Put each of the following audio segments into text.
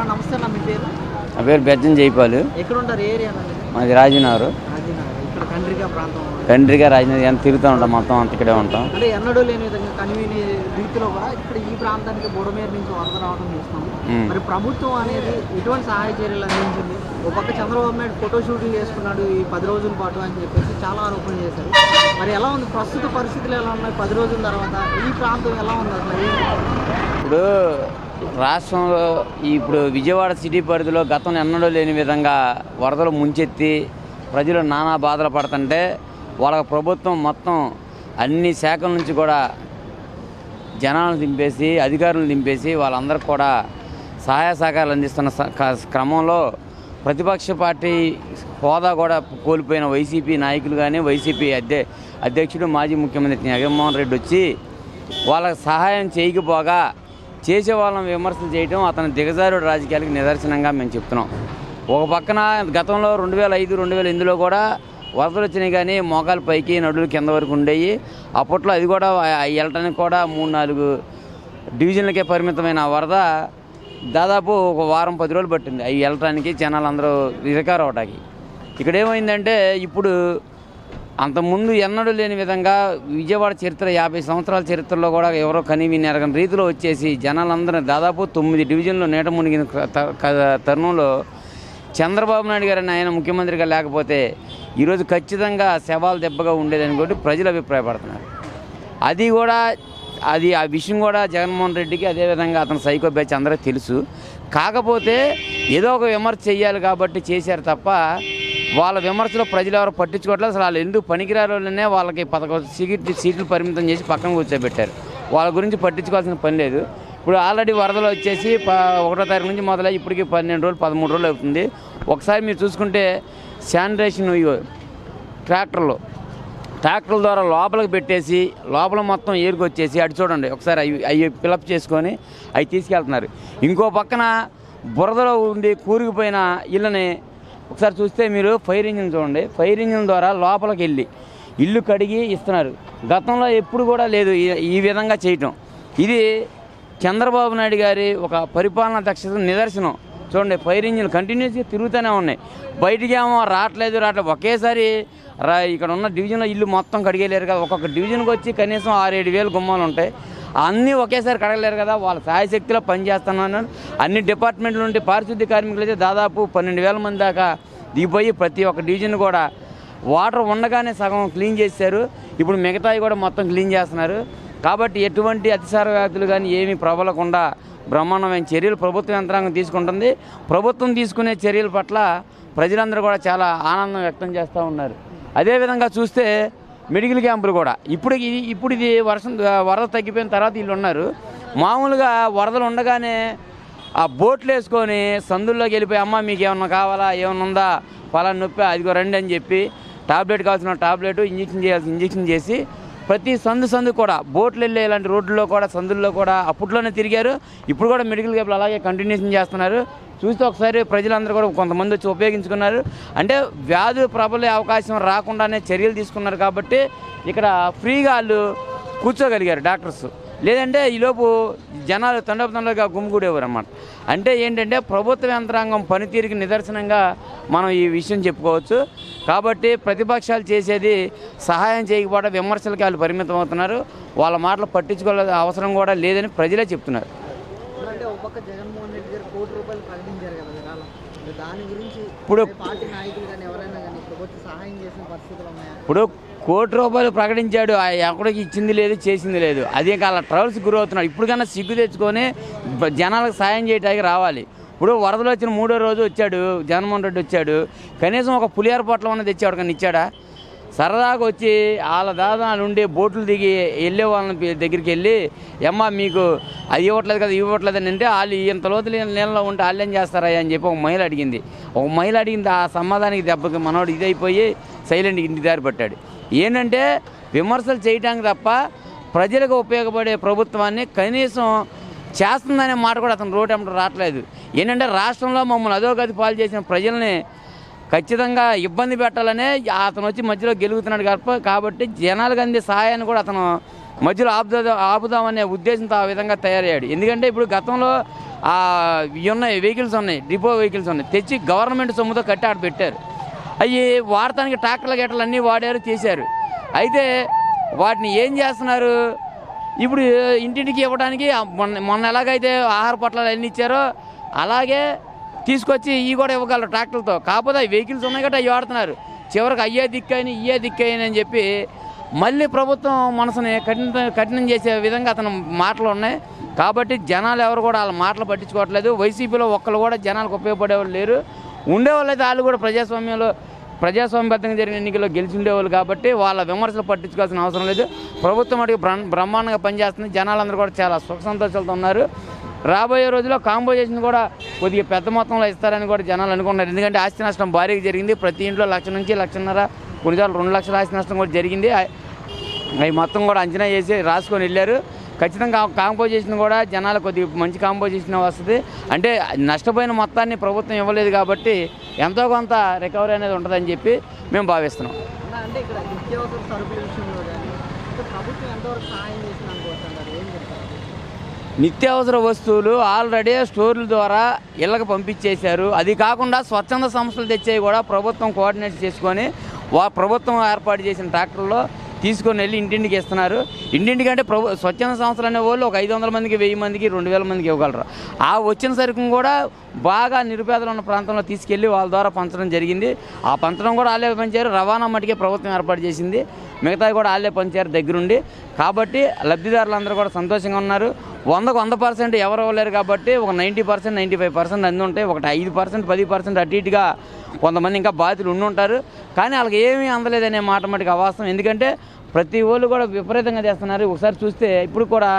అన్న నమస్తే అన్న మీ పేరు? నా పేరు బెజ్జం జైపాలు. ఎక్కడ ఉంటారు ఏరియా మాది రాజీనగర్ ఇక్కడ కండ్రిగా ప్రాంతం కండ్రిగా రాజీనగర్ ఎంత తిరుగుతూ ఉంటాం మొత్తం అంత ఇక్కడే ఉంటాం. అంటే ఎన్నడూ లేని విధంగా కనివిని రీతిలో కూడా ఇక్కడ ఈ ప్రాంతానికి బుడమేరు నుంచి వరద రావడం మ్మ్. మరి ప్రభుత్వం అనేది ఎటువంటి సహాయ చర్యలు అందించింది? ఒక పక్క చంద్రబాబు నాయుడు ఫోటో షూటింగ్ చేసుకున్నాడు ఈ పది రోజుల పాటు అని చెప్పేసి చాలా ఆరోపణలు చేశారు. మరి ఎలా ఉంది? ప్రస్తుత పరిస్థితులు ఎలా ఉన్నాయి? పది రోజుల తర్వాత ఈ ప్రాంతం ఎలా ఉంది అసలు? ఇప్పుడు రాష్ట్రంలో ఇప్పుడు విజయవాడ సిటీ పరిధిలో గతంలో ఎన్నడూ లేని విధంగా వరదలు ముంచెత్తి ప్రజలు నానా బాధలు పడుతుంటే వాళ్ళ ప్రభుత్వం మొత్తం అన్ని శాఖల నుంచి కూడా జనాలను దింపేసి అధికారులను దింపేసి వాళ్ళందరికీ కూడా సహాయ సహకారాలు అందిస్తున్న క- క్రమంలో ప్రతిపక్ష పార్టీ హోదా కూడా కోల్పోయిన వైసీపీ నాయకులు కానీ వైసీపీ అధ్య అధ్యక్షుడు మాజీ ముఖ్యమంత్రి జగన్మోహన్ రెడ్డి వచ్చి వాళ్ళకి సహాయం చేయకపోగా చేసే వాళ్ళని విమర్శలు చేయడం అతని దిగజారుడు రాజకీయాలకు నిదర్శనంగా మేము చెప్తున్నాం. ఒక పక్కన గతంలో రెండు వేల ఐదు రెండు వేల ఎనిమిదిలో కూడా వరదలు వచ్చినాయి కానీ మోకాలు పైకి నడులు కింద వరకు ఉండేవి అప్పట్లో అది కూడా ఆ- వెళ్ళటానికి కూడా మూడు నాలుగు డివిజన్లకే పరిమితమైన వరద దాదాపు ఒక వారం పది రోజులు పట్టింది. అవి వెళ్ళటానికి జనాలు అందరూ రికవర్ అవడానికి ఇక్కడ ఏమైందంటే ఇప్పుడు అంతకుముందు ఎన్నడూ లేని విధంగా విజయవాడ చరిత్ర యాభై సంవత్సరాల చరిత్రలో కూడా ఎవరో కనివిని ఎరగని రీతిలో వచ్చేసి జనాలందరూ దాదాపు తొమ్మిది డివిజన్లు నీట మునిగిన త- తరుణంలో చంద్రబాబు నాయుడు గారిని ఆయన ముఖ్యమంత్రిగా లేకపోతే ఈరోజు ఖచ్చితంగా శవాలు దెబ్బగా ఉండేదని కూడా ప్రజలు అభిప్రాయపడుతున్నారు. అది కూడా అది ఆ విషయం కూడా జగన్మోహన్ రెడ్డికి అదేవిధంగా అతను సైకో బ్యాచ్ అందరికీ తెలుసు. కాకపోతే ఏదో ఒక విమర్శ చేయాలి కాబట్టి చేశారు తప్ప వాళ్ళ విమర్శలో ప్రజలు ఎవరు పట్టించుకోవట్లేదు. అసలు వాళ్ళు ఎందుకు పనికిరారోళ్ళనే వాళ్ళకి పదకొండు సీట్లు సీట్లు పరిమితం చేసి పక్కన కూర్చోబెట్టారు. వాళ్ళ గురించి పట్టించుకోవాల్సిన పని లేదు. ఇప్పుడు ఆల్రెడీ వరదలు వచ్చేసి ఒకటో తారీఖు నుంచి మొదలై ఇప్పటికి పన్నెండు రోజులు పదమూడు రోజులు అవుతుంది. ఒకసారి మీరు చూసుకుంటే శానిటేషన్ ట్రాక్టర్లు. ట్రాక్టర్ల ద్వారా లోపలికి పెట్టేసి లోపల మొత్తం ఏరుకొచ్చేసి అటు చూడండి. ఒకసారి అవి అవి ఫిలప్ చేసుకొని అవి తీసుకెళ్తున్నారు. ఇంకో పక్కన బురదలో ఉండి కూరుకుపోయిన ఇళ్ళని ఒకసారి చూస్తే మీరు ఫైర్ ఇంజిన్ చూడండి. ఫైర్ ఇంజిన్ ద్వారా లోపలికి వెళ్ళి ఇల్లు కడిగి ఇస్తున్నారు. గతంలో ఎప్పుడు కూడా లేదు ఈ- విధంగా చేయటం. ఇది చంద్రబాబు నాయుడు గారి ఒక పరిపాలనా దక్షత నిదర్శనం. చూడండి ఫైర్ ఇంజిన్ కంటిన్యూస్గా తిరుగుతూనే ఉన్నాయి. బయటికి ఏమో రావట్లేదు రావట్లేదు. ఒకేసారి రా ఇక్కడ ఉన్న డివిజన్లో ఇల్లు మొత్తం కడిగేలేరు కదా. ఒక్కొక్క డివిజన్కి వచ్చి కనీసం ఆరేడు వేలు గుమ్మాలు ఉంటాయి. అన్నీ ఒకేసారి కడగలేరు కదా వాళ్ళ సాయశక్తిలో పనిచేస్తున్నాను. అన్ని డిపార్ట్మెంట్ల నుండి పారిశుద్ధ్య కార్మికులు అయితే దాదాపు పన్నెండు వేల మంది దాకా దిగిపోయి ప్రతి ఒక్క డివిజన్ కూడా వాటర్ ఉండగానే సగం క్లీన్ చేశారు ఇప్పుడు మిగతాయి కూడా మొత్తం క్లీన్ చేస్తున్నారు. కాబట్టి ఎటువంటి అతిసార వ్యాధులు కానీ ఏమీ ప్రబలకుండా బ్రహ్మాండమైన చర్యలు ప్రభుత్వ యంత్రాంగం తీసుకుంటుంది. ప్రభుత్వం తీసుకునే చర్యల పట్ల ప్రజలందరూ కూడా చాలా ఆనందం వ్యక్తం చేస్తూ ఉన్నారు. అదేవిధంగా చూస్తే మెడికల్ క్యాంపులు కూడా. ఇప్పుడు ఇది ఇప్పుడు ఇది వర్షం వరద తగ్గిపోయిన తర్వాత వీళ్ళు ఉన్నారు. మామూలుగా వరదలు ఉండగానే ఆ బోట్లు వేసుకొని సందుల్లోకి వెళ్ళిపోయి అమ్మ మీకు ఏమన్నా కావాలా? ఏమన్నా ఉందా? పలా నొప్పి? అదిగో రండి అని చెప్పి టాబ్లెట్ కావాల్సిన టాబ్లెట్ ఇంజక్షన్ చేయాల్సిన ఇంజక్షన్ చేసి ప్రతి సందు సందు కూడా బోట్లు వెళ్ళే ఇలాంటి రోడ్లలో కూడా సందుల్లో కూడా అప్పట్లోనే తిరిగారు. ఇప్పుడు కూడా మెడికల్ క్యాంపులు అలాగే కంటిన్యూషన్ చేస్తున్నారు. చూస్తే ఒకసారి ప్రజలందరూ కూడా కొంతమంది వచ్చి ఉపయోగించుకున్నారు. అంటే వ్యాధులు ప్రబలే అవకాశం రాకుండానే చర్యలు తీసుకున్నారు కాబట్టి ఇక్కడ ఫ్రీగా వాళ్ళు కూర్చోగలిగారు డాక్టర్స్. లేదంటే ఈలోపు జనాలు తండోపతండలుగా గుమ్మిగూడేవారు అన్నమాట అంటే ఏంటంటే ప్రభుత్వ యంత్రాంగం పనితీరుకి నిదర్శనంగా మనం ఈ విషయం చెప్పుకోవచ్చు. కాబట్టి ప్రతిపక్షాలు చేసేది సహాయం చేయకపోవడం విమర్శలకి వాళ్ళు పరిమితం అవుతున్నారు వాళ్ళ మాటలు పట్టించుకోవాల్సిన అవసరం కూడా లేదని ప్రజలే చెప్తున్నారు. పక్క జగన్మోహన్ రెడ్డి గారు కోటి రూపాయలు ప్రకటించారు కదా విరాళం దాని గురించి ఇప్పుడు- పార్టీ నాయకులు కానీ ఎవరైనా కానీ సహాయం చేసిన పరిస్థితులు ఉన్నాయా? ఇప్పుడు కోటి రూపాయలు ప్రకటించాడు ఆ ఎక్కడికి ఇచ్చింది లేదు చేసింది లేదు. అదే కాల ట్రవల్స్ గురవుతున్నాడు ఇప్పుడు కన్నా సిగ్గు తెచ్చుకొని జనాలకు సాయం చేయడానికి రావాలి. ఇప్పుడు వరదలు వచ్చిన మూడో రోజు వచ్చాడు జగన్మోహన్ రెడ్డి వచ్చాడు. కనీసం ఒక పులిహార పొట్లం అన్నది తెచ్చాడు కానీ ఇచ్చాడా? సరదాగా వచ్చి వాళ్ళ దాదా నుండి బోట్లు దిగి వెళ్ళే వాళ్ళని దగ్గరికి వెళ్ళి అమ్మ మీకు అది ఇవ్వట్లేదు కదా ఇవ్వట్లేదు అని అంటే వాళ్ళు ఇంత లోతులు నీళ్ళలో ఉంటే వాళ్ళు ఏం చేస్తారా అని చెప్పి ఒక మహిళ అడిగింది. ఒక మహిళ అడిగింది ఆ సమాధానికి దెబ్బకి మనోడు ఇదైపోయి సైలెంట్ ఇంటి దారి పట్టాడు. ఏంటంటే విమర్శలు చేయడానికి తప్ప ప్రజలకు ఉపయోగపడే ప్రభుత్వాన్ని కనీసం చేస్తుందనే మాట కూడా అతను రోడ్ అమ్మటం రావట్లేదు ఏంటంటే రాష్ట్రంలో మమ్మల్ని అదో గది పాలు చేసిన ప్రజల్ని ఖచ్చితంగా ఇబ్బంది పెట్టాలనే అతను వచ్చి మధ్యలో గెలుగుతున్నాడు కాబట్టి కాబట్టి జనాలకు అందే సహాయాన్ని కూడా అతను మధ్యలో ఆపుదా ఆపుదామనే ఉద్దేశంతో ఆ విధంగా తయారయ్యాడు. ఎందుకంటే ఇప్పుడు గతంలో ఉన్నాయి వెహికల్స్ ఉన్నాయి డిపో వెహికల్స్ ఉన్నాయి తెచ్చి గవర్నమెంట్ సొమ్ముతో కట్టి ఆడ పెట్టారు. అవి వాడటానికి ట్రాక్టర్ల గట్టలు అన్నీ వాడారు చేశారు. అయితే వాటిని ఏం చేస్తున్నారు? ఇప్పుడు ఇంటింటికి ఇవ్వడానికి మొన్న మొన్న ఎలాగైతే ఆహార పొట్లాలు అన్ని ఇచ్చారో అలాగే తీసుకొచ్చి ఇవి కూడా ఇవ్వగలరు ట్రాక్టర్లతో. కాకపోతే అవి వెహికల్స్ ఉన్నాయి కాబట్టి అవి వాడుతున్నారు. చివరికి అయ్యే దిక్కని ఇయ్యే దిక్కని అని చెప్పి మళ్ళీ ప్రభుత్వం మనసుని కఠిన కఠినం చేసే విధంగా అతను మాటలు ఉన్నాయి. కాబట్టి జనాలు ఎవరు కూడా వాళ్ళ మాటలు పట్టించుకోవట్లేదు. వైసీపీలో ఒక్కరు కూడా జనాలకు ఉపయోగపడేవాళ్ళు లేరు. ఉండేవాళ్ళు అయితే వాళ్ళు కూడా ప్రజాస్వామ్యంలో ప్రజాస్వామ్యబద్ధంగా జరిగిన ఎన్నికల్లో గెలిచి ఉండేవాళ్ళు కాబట్టి వాళ్ళ విమర్శలు పట్టించుకోవాల్సిన అవసరం లేదు. ప్రభుత్వం అడిగి బ్రహ్మాండంగా పనిచేస్తుంది. జనాలందరూ కూడా చాలా సుఖ సంతోషాలతో ఉన్నారు. రాబోయే రోజుల్లో కాంపోజిషన్ కూడా కొద్దిగా పెద్ద మొత్తంలో ఇస్తారని కూడా జనాలు అనుకుంటున్నారు. ఎందుకంటే ఆస్తి నష్టం భారీగా జరిగింది. ప్రతి ఇంట్లో లక్ష నుంచి లక్షన్నర కొన్నిసార్లు రెండు లక్షల ఆస్తి నష్టం కూడా జరిగింది. అవి మొత్తం కూడా అంచనా చేసి రాసుకొని వెళ్ళారు. ఖచ్చితంగా కాంపోజిషన్ కూడా జనాలు కొద్దిగా మంచి కాంపోజిషన్ వస్తుంది. అంటే నష్టపోయిన మొత్తాన్ని ప్రభుత్వం ఇవ్వలేదు కాబట్టి ఎంతో కొంత రికవరీ అనేది ఉంటుందని చెప్పి మేము భావిస్తున్నాం. అంటే ఇక్కడ నిత్యావసర సరుకుల విషయంలో ప్రభుత్వం ఎంతవరకు సహాయం నిత్యావసర వస్తువులు ఆల్రెడీ స్టోర్ల ద్వారా ఇళ్ళకి పంపించేశారు. అది కాకుండా స్వచ్ఛంద సంస్థలు తెచ్చేవి కూడా ప్రభుత్వం కోఆర్డినేట్ చేసుకొని వా ప్రభుత్వం ఏర్పాటు చేసిన ట్రాక్టర్లో తీసుకొని వెళ్ళి ఇంటింటికి ఇస్తున్నారు. ఇంటింటికి అంటే ప్రభు స్వచ్ఛంద సంస్థలు అనే వాళ్ళు ఒక ఐదు వందల మందికి వెయ్యి మందికి రెండు వేల మందికి ఇవ్వగలరు. ఆ వచ్చిన సరుకును కూడా బాగా నిరుపేదలు ఉన్న ప్రాంతంలో తీసుకెళ్ళి వాళ్ళ ద్వారా పంచడం జరిగింది. ఆ పంచడం కూడా వాళ్ళే పంచారు. రవాణా మటుకే ప్రభుత్వం ఏర్పాటు చేసింది. మిగతావి కూడా వాళ్ళే పంచారు దగ్గరుండి. కాబట్టి లబ్ధిదారులందరూ కూడా సంతోషంగా ఉన్నారు. వందకు వంద పర్సెంట్ ఎవరు ఇవ్వలేరు కాబట్టి ఒక ninety percent ninety five percent అన్నీ ఉంటాయి ఒకటి ఐదు పర్సెంట్ పది పర్సెంట్ అటు ఇటుగా కొంతమంది ఇంకా బాధితులు ఉండి ఉంటారు. కానీ వాళ్ళకి ఏమీ అందలేదనే మాట మటుకు అవాస్తం ఎందుకంటే ప్రతి వాళ్ళు కూడా విపరీతంగా చేస్తున్నారు. ఒకసారి చూస్తే ఇప్పుడు కూడా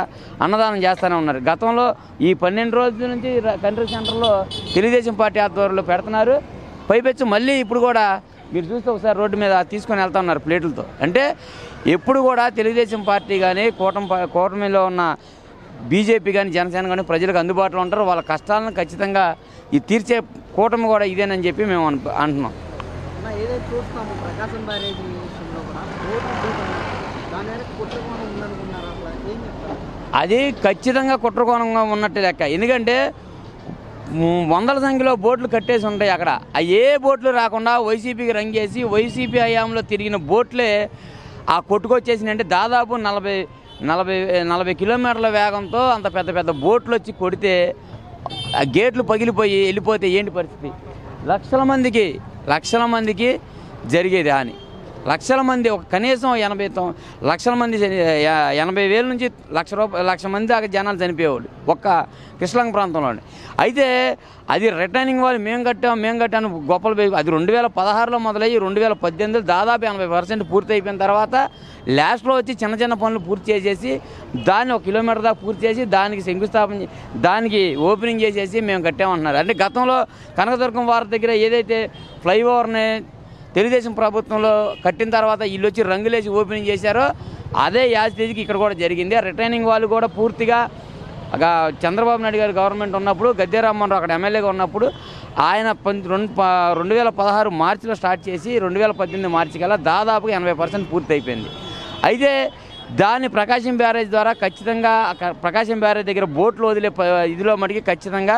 అన్నదానం చేస్తూనే ఉన్నారు. గతంలో ఈ పన్నెండు రోజుల నుంచి కంట్రీ సెంటర్లో తెలుగుదేశం పార్టీ ఆధ్వర్యంలో పెడుతున్నారు. పైపెచ్చు మళ్ళీ ఇప్పుడు కూడా మీరు చూస్తే ఒకసారి రోడ్డు మీద తీసుకొని వెళ్తా ఉన్నారు ప్లేట్లతో. అంటే ఎప్పుడు కూడా తెలుగుదేశం పార్టీ కానీ కూటమి కూటమిలో ఉన్న బీజేపీ కానీ జనసేన కానీ ప్రజలకు అందుబాటులో ఉంటారు. వాళ్ళ కష్టాలను ఖచ్చితంగా ఈ తీర్చే కూటమి కూడా ఇదేనని చెప్పి మేము అను- అంటున్నాం. అది ఖచ్చితంగా కుట్రకోణంగా ఉన్నట్టు లెక్క. ఎందుకంటే వందల సంఖ్యలో బోట్లు కట్టేసి ఉంటాయి అక్కడ. ఆ ఏ బోట్లు రాకుండా వైసీపీకి రంగేసి వైసీపీ హయాంలో తిరిగిన బోట్లే ఆ కొట్టుకొచ్చేసినాయంటే దాదాపు నలభై నలభై నలభై కిలోమీటర్ల వేగంతో అంత పెద్ద పెద్ద బోట్లు వచ్చి కొడితే ఆ గేట్లు పగిలిపోయి వెళ్ళిపోతే ఏంటి పరిస్థితి? లక్షల మందికి లక్షల మందికి జరిగేది హాని. లక్షల మంది ఒక కనీసం ఎనభై లక్షల మంది ఎనభై వేల నుంచి లక్ష రూపాయలు లక్ష మంది దాకా జనాలు చనిపోయేవాళ్ళు ఒక్క కృష్ణలంక ప్రాంతంలోనే. అయితే అది రిటర్నింగ్ వాళ్ళు మేము కట్టాం మేము కట్టాను గొప్పలు అది రెండు వేల పదహారులో మొదలయ్యి రెండు వేల పద్దెనిమిదిలో దాదాపు ఎనభై పర్సెంట్ పూర్తి అయిపోయిన తర్వాత లాస్ట్లో వచ్చి చిన్న చిన్న పనులు పూర్తి చేసేసి దాన్ని ఒక కిలోమీటర్ దాకా పూర్తి చేసి దానికి శంకుస్థాపన దానికి ఓపెనింగ్ చేసేసి మేము కట్టామంటున్నారు. అంటే గతంలో కనకదుర్గం వారి దగ్గర ఏదైతే ఫ్లైఓవర్ని తెలుగుదేశం ప్రభుత్వంలో కట్టిన తర్వాత ఇల్లు వచ్చి రంగులేసి ఓపెనింగ్ చేశారో అదే యాజితేజీకి ఇక్కడ కూడా జరిగింది. రిటైనింగ్ వాళ్ళు కూడా పూర్తిగా ఒక చంద్రబాబు నాయుడు గారు గవర్నమెంట్ ఉన్నప్పుడు గద్దె రామ్మోహన్ రావు అక్కడ ఎమ్మెల్యేగా ఉన్నప్పుడు ఆయన రెండు రెండు వేల పదహారు మార్చిలో స్టార్ట్ చేసి రెండు వేల పద్దెనిమిది మార్చి కల్లా దాదాపుగా ఎనభై పర్సెంట్ పూర్తి అయిపోయింది అయితే దాన్ని ప్రకాశం బ్యారేజ్ ద్వారా ఖచ్చితంగా ప్రకాశం బ్యారేజ్ దగ్గర బోట్లు వదిలే ఇదిలో మటుకి ఖచ్చితంగా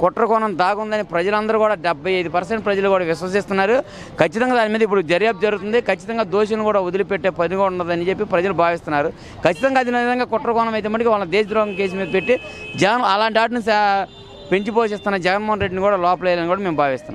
కుట్రకోణం దాగుందని ప్రజలందరూ కూడా డెబ్బై ఐదు పర్సెంట్ ప్రజలు కూడా విశ్వసిస్తున్నారు. ఖచ్చితంగా దాని మీద ఇప్పుడు దర్యాప్తు జరుగుతుంది. ఖచ్చితంగా దోషులను కూడా వదిలిపెట్టే పని కూడా ఉండదని చెప్పి ప్రజలు భావిస్తున్నారు. ఖచ్చితంగా అది విధంగా కుట్రకోణం అయితే మటుకు వాళ్ళ దేశద్రోహం కేసు మీద పెట్టి జగన్ అలాంటి వాటిని పెంచి పోషిస్తున్న జగన్మోహన్ రెడ్డిని కూడా లోపలేయాలని కూడా మేము భావిస్తున్నాం.